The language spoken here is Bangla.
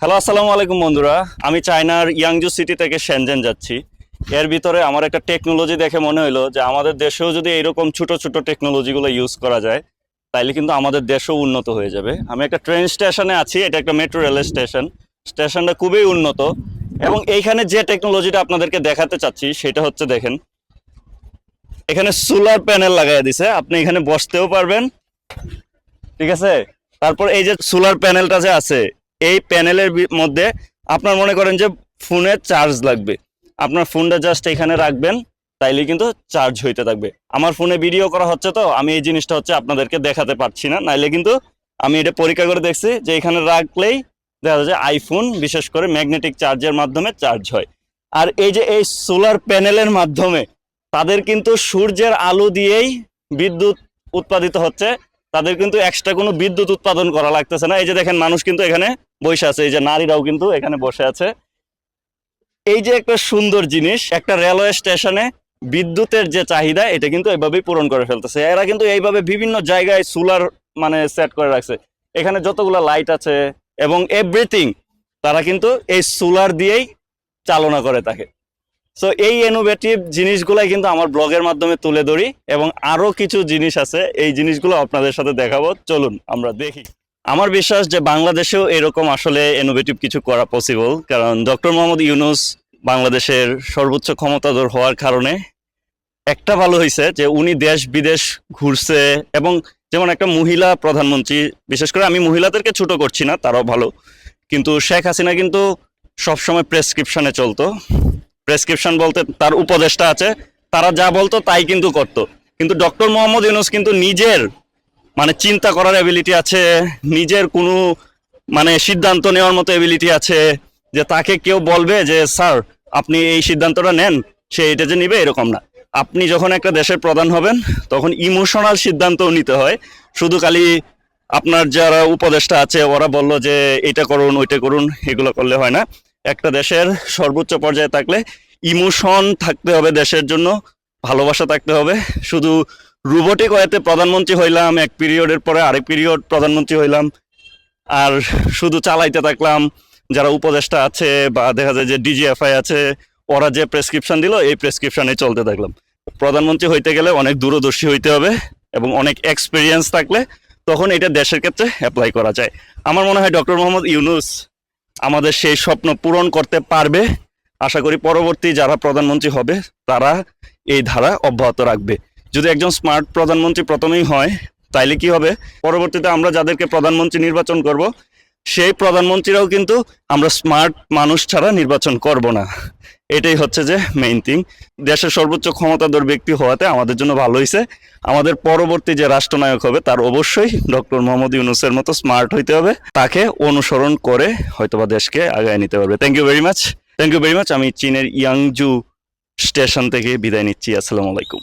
হ্যালো, আসসালামু আলাইকুম বন্ধুরা। আমি চায়নার ইয়াংজু সিটি থেকে সেনজেন যাচ্ছি। এর ভিতরে আমার একটা টেকনোলজি দেখে মনে হলো যে আমাদের দেশেও যদি এরকম ছোট ছোট টেকনোলজিগুলো ইউজ করা যায়, তাইলে কিন্তু আমাদের দেশও উন্নত হয়ে যাবে। আমি একটা ট্রেন স্টেশনে আছি, এটা একটা মেট্রো রেল স্টেশন স্টেশনটা খুবই উন্নত। এবং এইখানে যে টেকনোলজিটা আপনাদেরকে দেখাতে চাচ্ছি, সেটা হচ্ছে দেখেন, এখানে সোলার প্যানেল লাগাই দিছে। আপনি এখানে বসতেও পারবেন। ঠিক আছে? তারপর এই যে সোলার প্যানেলটা যে আছে এই প্যানেলের মধ্যে আপনার মনে করেন যে ফোনে চার্জ লাগবে। আপনার ফোনটা জাস্ট এখানে রাখবেন, তাইলে কিন্তু চার্জ হইতে থাকবে। আমার ফোনে ভিডিও করা হচ্ছে তো, আমি এই জিনিসটা হচ্ছে আপনাদেরকে দেখাতে পারছি না, নাইলে কিন্তু আমি এটা পরীক্ষা করে দেখছি যে এখানে রাখলেই দেখা যায় আইফোন বিশেষ করে ম্যাগনেটিক চার্জের মাধ্যমে চার্জ হয়। আর এই যে এই সোলার প্যানেলের মাধ্যমে, তাদের কিন্তু সূর্যের আলো দিয়েই বিদ্যুৎ উৎপাদিত হচ্ছে। তাদের কিন্তু এক্সট্রা কোনো বিদ্যুৎ উৎপাদন করা লাগতেছে না। এই যে দেখেন, মানুষ কিন্তু এখানে বসে আছে। এই যে নারীরাও কিন্তু এখানে বসে আছে। এই যে একটা সুন্দর জিনিস, একটা রেলওয়ে স্টেশনে বিদ্যুতের যে চাহিদা, এটা কিন্তু এইভাবেই পূরণ করে ফেলতেছে। এরা কিন্তু এইভাবে বিভিন্ন জায়গায় সোলার মানে সেট করে রাখছে। এখানে যতগুলো লাইট আছে এবং এভরিথিং তারা কিন্তু এই সোলার দিয়েই চালনা করে থাকে। সো এই ইনোভেটিভ জিনিসগুলাই কিন্তু আমার ব্লগের মাধ্যমে তুলে ধরি এবং আরও কিছু জিনিস আছে। এই জিনিসগুলো আপনাদের সাথে দেখাবো। চলুন, আমরা দেখি। আমার বিশ্বাস যে বাংলাদেশেও এরকম আসলে ইনোভেটিভ কিছু করা পসিবল কারণ ডক্টর মোহাম্মদ ইউনুস বাংলাদেশের সর্বোচ্চ ক্ষমতাধর হওয়ার কারণে একটা ভালো হয়েছে যে উনি দেশ বিদেশ ঘুরছে এবং যেমন একটা মহিলা প্রধানমন্ত্রী, বিশেষ করে আমি মহিলাদেরকে ছোট করছি না, তারাও ভালো। কিন্তু শেখ হাসিনা কিন্তু সবসময় প্রেসক্রিপশনে চলতো। প্রেসক্রিপশন বলতে তার উপদেষ্টা আছে, তারা যা বলতো তাই কিন্তু করতো। কিন্তু ডক্টর মোহাম্মদ ইউনুস কিন্তু নিজের মানে চিন্তা করার এবিলিটি আছে, নিজের কোনো মানে সিদ্ধান্ত নেওয়ার মতো এবিলিটি আছে, যে তাকে কেউ বলবে যে, স্যার, আপনি এই সিদ্ধান্তটা নেন, সে এটা যে নিবে, এরকম না। আপনি যখন একটা দেশের প্রধান হবেন, তখন ইমোশনাল সিদ্ধান্তও নিতে হয়। শুধু খালি আপনার যারা উপদেষ্টা আছে, ওরা বলল যে, এটা করুন, ওইটা করুন, এগুলো করলে হয় না। একটা দেশের সর্বোচ্চ পর্যায়ে থাকলে ইমোশন থাকতে হবে দেশের জন্য, ভালোবাসা থাকতে হবে। শুধু রোবোটিক ওয়েতে প্রধানমন্ত্রী হইলাম, এক পিরিয়ডের পরে আরেক পিরিয়ড প্রধানমন্ত্রী হইলাম। আর শুধু চালাইতে থাকলাম, যারা উপদেষ্টা আছে বা দেখা যায় যে ডিজিএফআই আছে, ওরা যে প্রেসক্রিপশন দিল, এই প্রেসক্রিপশনে চলতে থাকলাম। প্রধানমন্ত্রী হইতে গেলে অনেক দূরদর্শী হইতে হবে এবং অনেক এক্সপিরিয়েন্স থাকলে তখন এটা দেশের ক্ষেত্রে অ্যাপ্লাই করা যায়। আমার মনে হয় ডক্টর মোহাম্মদ ইউনুস আমাদের সেই স্বপ্ন পূরণ করতে পারবে। আশা করি পরবর্তী যারা প্রধানমন্ত্রী হবে, তারা এই ধারা অব্যাহত রাখবে। যদি একজন স্মার্ট প্রধানমন্ত্রী প্রথমেই হয়, তাইলে কি হবে? পরবর্তীতে আমরা যাদেরকে প্রধানমন্ত্রী নির্বাচন করব, সেই প্রধানমন্ত্রীরাও কিন্তু আমরা স্মার্ট মানুষ ছাড়া নির্বাচন করব না। এটাই হচ্ছে যে মেইন থিং দেশের সর্বোচ্চ ক্ষমতাধর ব্যক্তি হওয়াতে আমাদের জন্য ভালো হয়েছে আমাদের পরবর্তী যে রাষ্ট্রনায়ক হবে, তার অবশ্যই ডক্টর মোহাম্মদ ইউনুসের মতো স্মার্ট হইতে হবে। তাকে অনুসরণ করে হয়তোবা দেশকে আগায় নিতে পারবে। Thank you very much thank you very much আমি চীনের ইয়াংজু স্টেশন থেকে বিদায় নিচ্ছি। আসসালামু আলাইকুম।